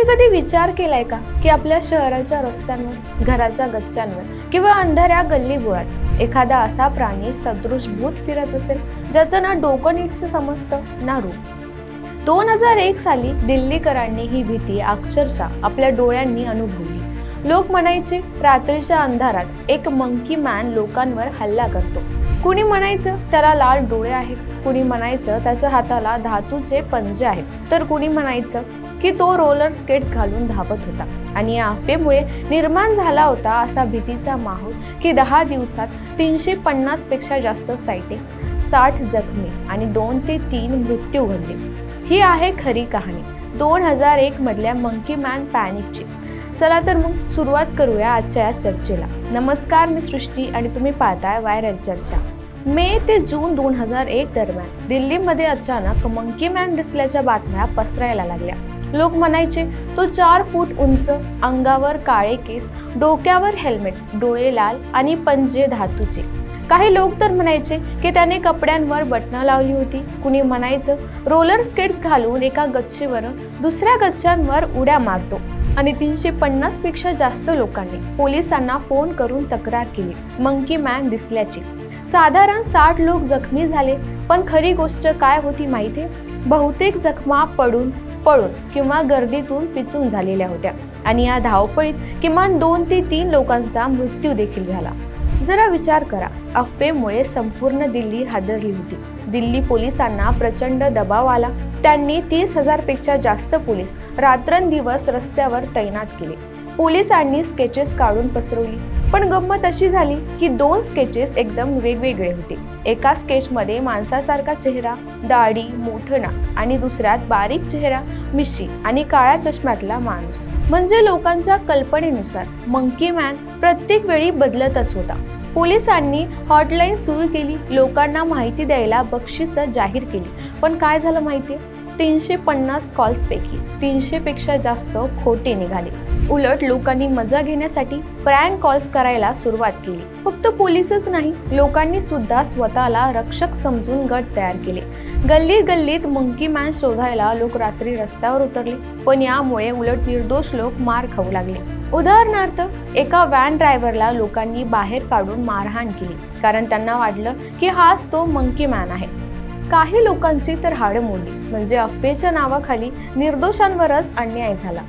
तुम्ही कधी विचार केलाय का? की आपल्या शहराच्या रस्त्यांवर घराच्या गच्च्यांवर किंवा अंधाऱ्या गल्लीबोळात एखादा असा प्राणी सदृश भूत फिरत असेल ज्याचं ना डोकं नीटचं समजतं? ना रूप दोन हजार एक साली दिल्लीकरांनी ही भीती अक्षरशः आपल्या डोळ्यांनी अनुभवली. लोक म्हणायचे रात्रीच्या अंधारात एक मंकी मॅन लोकांवर हल्ला करतो. कुणी म्हणायचं त्याला लाल डोळे आहेत. कुणी म्हणायचं त्याच्या हाताला धातूचे पंजे आहेत. तर कुणी म्हणायचं की तो रोलर स्केट्स घालून धावत होता. आणि या अफेमुळे निर्माण झाला होता असा भीतीचा माहोल की दहा दिवसात तीनशे पन्नासपेक्षा जास्त सायटिक्स साठ जखमी आणि दोन ते तीन मृत्यू घडले. ही आहे खरी कहाणी. दोन हजार एक मधल्या मंकी मॅन पॅनिकची. चला तर मग सुरुवात करूया आजच्या या चर्चेला. नमस्कार मी सृष्टी आणि तुम्ही पाहताय व्हायरल चर्चा. मे ते जून दोन हजार एक दरम्यान दिल्लीमध्ये अचानक मंकी मॅन दिसल्याच्या बातम्या पसरायला लागल्या. लोक म्हणायचे तो चार फूट उंच अंगावर काळे केस डोक्यावर हेल्मेट डोळे लाल आणि पंजे धातूचे. काही लोक तर म्हणायचे की त्याने कपड्यांवर बटणं लावली होती. कुणी म्हणायचं रोलर स्केट्स घालून एका गच्चीवरून दुसऱ्या गच्च्यांवर उड्या मारतो. आणि तीनशे पन्नासपेक्षा जास्त लोकांनी पोलिसांना फोन करून तक्रार केली. मंकी मॅन दिसल्याची. साधारण साठ लोक जखमी झाले पण खरी गोष्ट काय होती माहिती? बहुतेक जखमा पडून पळून किंवा गर्दीतून पिचून झालेल्या होत्या. आणि या धावपळीत किमान दोन ते तीन लोकांचा मृत्यू देखील झाला. जरा विचार करा. अफवेमुळे संपूर्ण दिल्ली हादरली होती. दिल्ली पोलिसांना प्रचंड दबाव आला. त्यांनी तीस हजारपेक्षा जास्त पोलीस रात्रंदिवस रस्त्यावर तैनात केले. पोलिसांनी स्केचेस काढून पसरवली. पण गंमत अशी झाली की दोन स्केचेस एकदम वेगवेगळे होते. एका स्केचमध्ये माणसासारखा चेहरा दाढी मोठं नाक आणि दुसऱ्यात बारीक चेहरा मिशी आणि काळ्या चष्म्यातला माणूस. म्हणजे लोकांच्या कल्पनेनुसार मंकी मॅन प्रत्येक वेळी बदलतच होता. पोलिसांनी हॉटलाईन सुरू केली लोकांना माहिती द्यायला बक्षिसं जाहीर केली. पण काय झालं माहिती तीनशे पन्नास कॉल्सपैकी तीनशेपेक्षा जास्त खोटे निघाले. उलट लोकांनी मजा घेण्यासाठी प्रँक कॉल्स करायला सुरुवात केली. फक्त पोलीसच नाही लोकांनी सुद्धा स्वतःला रक्षक समजून गट तयार केले. गल्लीत गल्लीत मंकी मॅन शोधायला लोक रात्री रस्त्यावर उतरले पण यामुळे उलट निर्दोष लोक मार खाऊ लागले. उदाहरणार्थ एका व्हॅन ड्रायव्हरला लोकांनी बाहेर काढून मारहाण केली कारण त्यांना वाटलं की हाच तो मंकी मॅन आहे. काही लोकांची तर हाडं मोडली. म्हणजे अफवेच्या नावाखाली निर्दोषांवरच अन्याय झाला.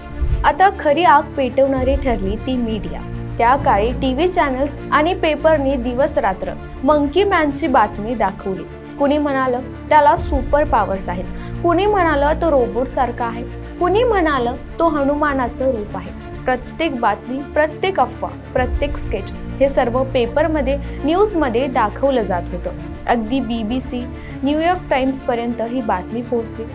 आता खरी आग पेटवणारी ठरली ती मीडिया. त्या काळी टी व्ही चॅनल्स आणि पेपरनी दिवस रात्र मंकी मॅनची बातमी दाखवली. कुणी म्हणालं त्याला सुपर पॉवर्स आहेत. कुणी म्हणालं तो रोबोट सारखा आहे. कुणी म्हणालं तो हनुमानाचं रूप आहे. प्रत्येक बातमी प्रत्येक अफवा प्रत्येक स्केच हे सर्व पेपरमध्ये न्यूजमध्ये दाखवलं जात होतं. अगदी बी बी सी न्यूयॉर्क टाइम्सपर्यंत ही बातमी पोहोचली.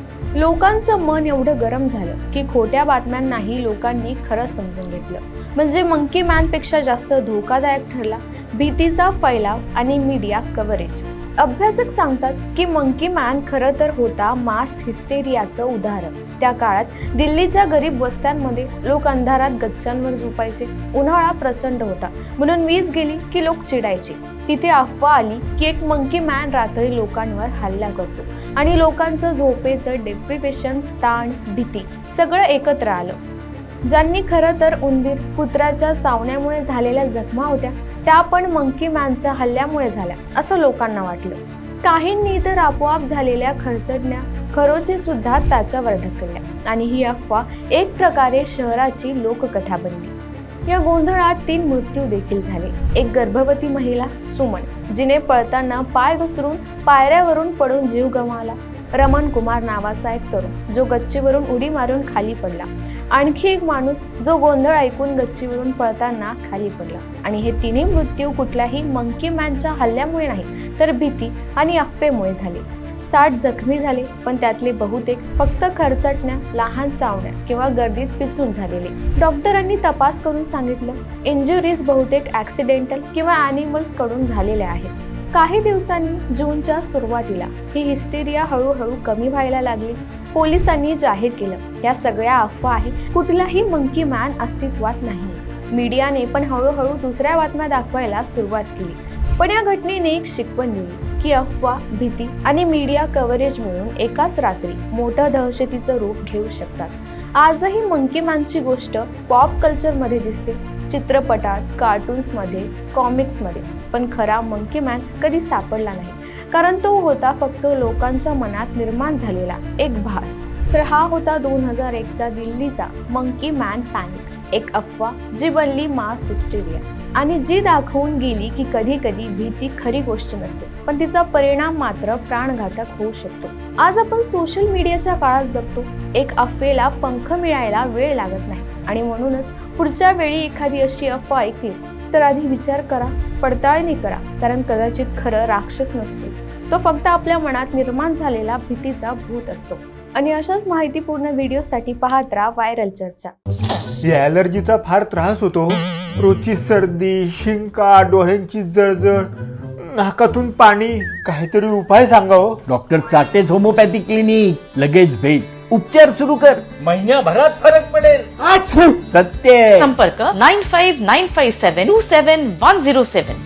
लोकांचं मन एवढं गरम झालं की खोट्या बातम्यांनाही लोकांनी खरं समजून घेतलं. म्हणजे मंकी मॅनपेक्षा जास्त धोकादायक ठरला. भीतीचा फैलाव आणि मीडिया कव्हरेज अभ्यासक सांगतात की मंकी मॅन खरं तर होता मास हिस्टेरियाचं उदाहरण. त्या काळात दिल्लीच्या गरीब वस्त्यांमध्ये लोक अंधारात गच्च्यांवर झोपायचे. उन्हाळा प्रचंड होता. म्हणून वीज गेली की लोक चिडायचे. तिथे अफवा आली की एक मंकी मॅन रात्री लोकांवर हल्ला करतो आणि लोकांचं झोपेचं डेप्रिवेशन ताण भीती सगळं एकत्र आलं. ज्यांनी खरं तर उंदीर कुत्र्याच्या सावण्यामुळे झालेल्या जखमा होत्या त्या पण मंकी मॅनच्या हल्ल्यामुळे झाल्या असं लोकांना वाटलं. काहींनी तर आपोआप झालेल्या खरचडण्या खरोचे सुद्धा त्याच्यावर ढकलल्या आणि ही अफवा एक प्रकारे शहराची लोककथा बनली. या गोंधळात तीन मृत्यू देखील झाले. एक गर्भवती महिला सुमन जिने पळताना पाय घसरून पायऱ्यावरून पडून जीव गमावला. रमण कुमार नावाचा एक तरुण जो गच्चीवरून उडी मारून खाली पडला. आणखी एक माणूस जो गोंधळ ऐकून गच्चीवरून पळताना खाली पडला. आणि हे तिन्ही मृत्यू कुठल्याही मंकी मॅनच्या हल्ल्यामुळे नाही तर भीती आणि अफवेमुळे झाले. साठ जखमी झाले पण त्यातले बहुतेक फक्त खरचटण्या लहान चावण्या किंवा गर्दीत पिचून झालेले. डॉक्टरांनी तपास करून सांगितलं इंजुरीज बहुतेक ऍक्सिडेंटल किंवा अॅनिमल्सकडून झालेल्या आहेत. काही दिवसांनी जूनच्या सुरुवातीला ही हिस्टेरिया हळूहळू कमी व्हायला लागली. पोलिसांनी जाहीर केलं या सगळ्या अफवा आहे कुठलाही मंकी मॅन अस्तित्वात नाही. मीडियाने पण हळूहळू दुसऱ्या बातम्या दाखवायला सुरुवात केली. पण या घटनेने एक शिकवण दिली की अफवा भीती आणि मीडिया कव्हरेज मिळून एकाच रात्री मोठ्या दहशतीचं रूप घेऊ शकतात. आजही मंकी मॅनची गोष्ट पॉप कल्चरमध्ये दिसते. चित्रपटात कार्टून्समध्ये कॉमिक्समध्ये पण खरा मंकी मॅन कधी सापडला नाही. कारण तो होता फक्त लोकांच्या मनात निर्माण झालेला एक भास. तर हा होता दोन हजार एकचा दिल्लीचा मंकी मॅन पॅनिक एक अफवा जी बनली मास हिस्टेरिया आणि जी दाखवून गेली की कधी कधी भीती खरी गोष्ट नसते पण तिचा परिणाम मात्र प्राणघातक होऊ शकतो. आज आपण सोशल मीडियाच्या काळात जगतो. एक अफवेला पंख मिळायला वेळ लागत नाही आणि म्हणूनच पुढच्या वेळी एखादी अशी अफवा ऐकली तर आधी विचार करा पडताळणी करा कारण कदाचित खरं राक्षस नसतोच. तो फक्त आपल्या मनात निर्माण झालेला भीतीचा भूत असतो. आणि अशाच माहितीपूर्ण व्हिडिओसाठी पाहत राहा व्हायरल चर्चा. या ॲलर्जीचा फार त्रास होतो हो. रोजची सर्दी शिंका डोळ्यांची जळजळ नाकातून पाणी काहीतरी उपाय सांगा हो. डॉक्टर चाटेज होमोपॅथी क्लिनिक लगेच भेट. उपचार सुरू कर. महिन्याभरात फरक पडेल. आच्छू! सत्य. संपर्क nine five nine five seven two seven one zero seven.